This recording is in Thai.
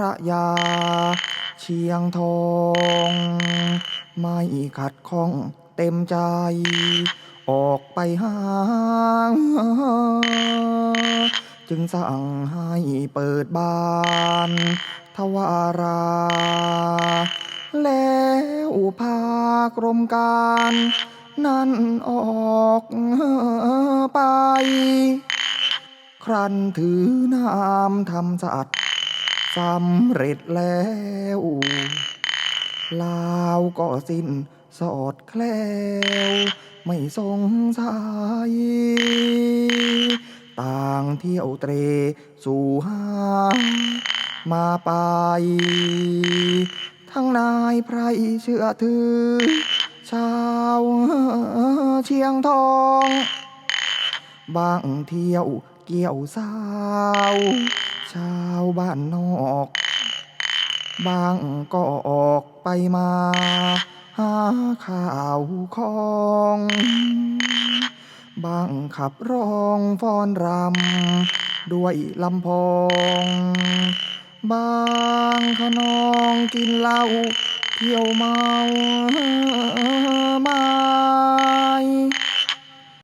ระยา เชียงทอง ไม่ขัดข้องเต็มใจ ออกไปหาจึงสั่งให้เปิดบานทวารา แล้วพากรมการ นั่นออกไป ครั้นถือน้ำทำสัตว์ สำเร็จแล้วลาวก็สิ้นสอดแคล้วไม่สงสัยต่างเที่ยวเตรสู่หา มาไป ทั้งนายไพรเชื่อถือ ชาวเชียงทอง บางเที่ยวเกี่ยวสาว ชาวบ้านนอก บางก็ออกไปมา หาข่าวของ บางขับร้องฟ้อนรำ ด้วยลำพอง บางขนองกินเหล้าเที่ยวเมา